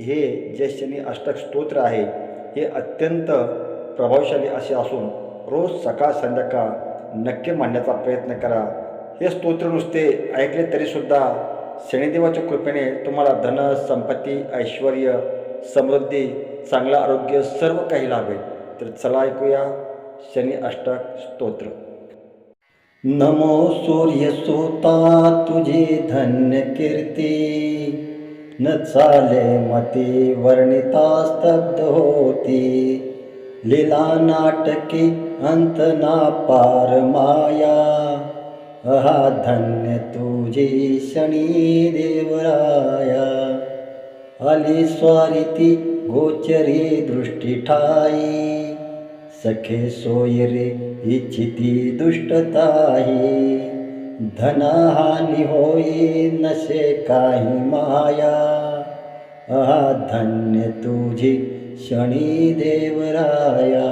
हे जे शनी अष्टक स्तोत्र आहे हे अत्यंत प्रभावशाली असे असून रोज सकाळ संध्याकाळ नक्की मांडण्याचा प्रयत्न करा. हे स्तोत्र नुसते ऐकले तरीसुद्धा शनिदेवाच्या कृपेने तुम्हाला धन संपत्ती ऐश्वर समृद्धी चांगलं आरोग्य सर्व काही लाभेल. तर चला ऐकूया शनी अष्टक स्तोत्र. नमो सूर्य सूर्यसुता तुझी धन्य कीर्ती. न चाले मती वर्णिता स्तब्ध होती. लीला नाटकी अंत ना पार माया. अहा धन्य तुझी शनी देवराया. आली स्वारिती गोचरी दृष्टी ठाई. सखे सोय रे इच्छिती दुष्टताही धनहानी होई नसे काही माया। अहा धन्य तुझी शनी देवराया।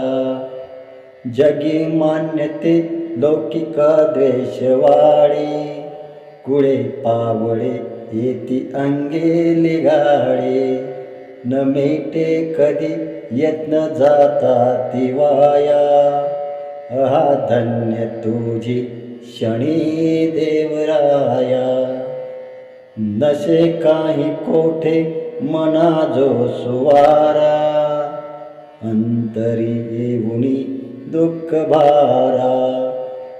जगी मान्यते लौकिक द्वेषवाळी। कुळे पावळे येती अंगे लिगाडे न मेटे कधी यत्न जाता तिवाया अहा धन्य तुझी शनी देवराया नसे काही कोठे मना जो सुवारा अंतरी येऊनी दुःख भारा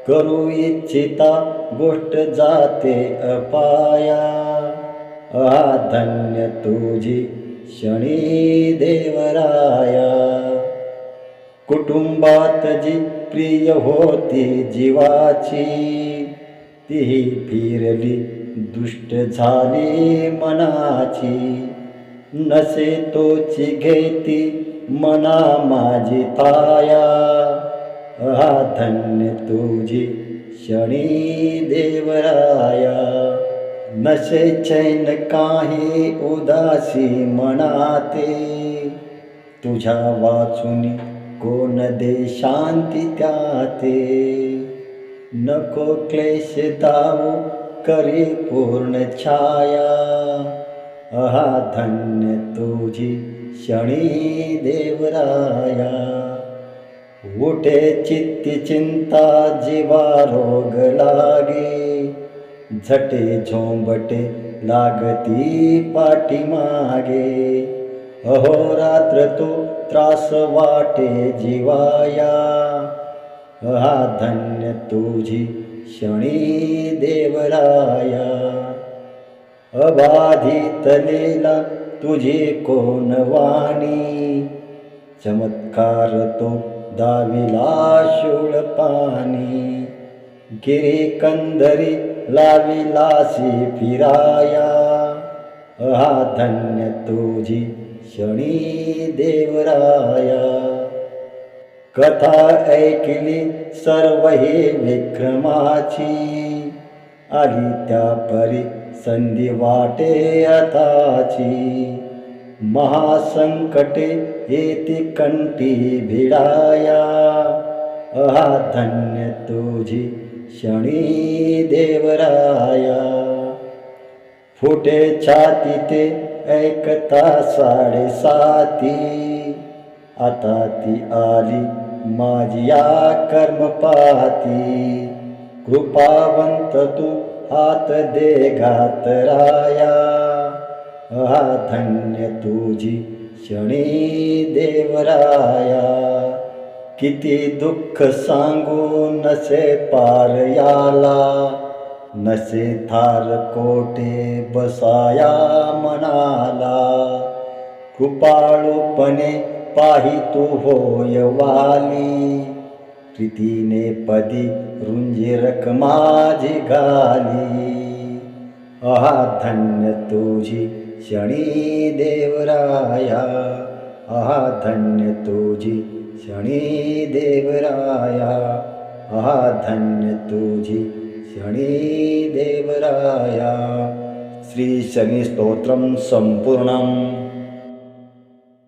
करू इच्छिता गोष्ट जाते अपाया. अहा धन्य तुझी शनी देवराया कुटुंबात जी प्रिय होती जीवाची. तीही फिरली दुष्ट झाली मनाची. नसे तोची घेती मना माझी ताया. हा धन्य तुझी शनी देवराया. नसे चैन काही उदासी मनाते. तुझ्या वाचून कोण दे शांती त्याते नको क्लेश दाऊ करी पूर्ण छाया. अहा धन्य तुझी क्षणी देवराया. उठे चित्ती चिंता जीवा रोग लागे झटे झोंबटे लागती पाठीमागे. अहोरात्र तो त्रास वाटे जीवाया. हा धन्य तुझी शणी देवराया. अबाधित लीला तुझी कोण वाणी? चमत्कार तो दाविला शूळ पाणी. गिरी कंदरी लाविलासी फिराया. हा धन्य तुझी शनी देवराया। कथा ऐकली सर्व त्या परी संधी वाटे आताची महासंकटे येती कंठी भिडाया। अहा धन्य तुझी शनी देवराया। फुटे छाती ते ऐकता साडेसाती. आता ती आली माझी या कर्म पाहती कृपावंत तू हात दे घातराया हा धन्य तुझी क्षणी देवराया. किती दुःख सांगू नसे पार याला. नसे थार कोटे बसाया तू होय वाली प्रीतीने पदी रुंजी रक माझी गाली अहा धन्य देवराया। अहा धन्य तुझी शनी देवराया। अहा धन्य तुझी शनी देवराया श्री शनी स्तोत्रम संपूर्णम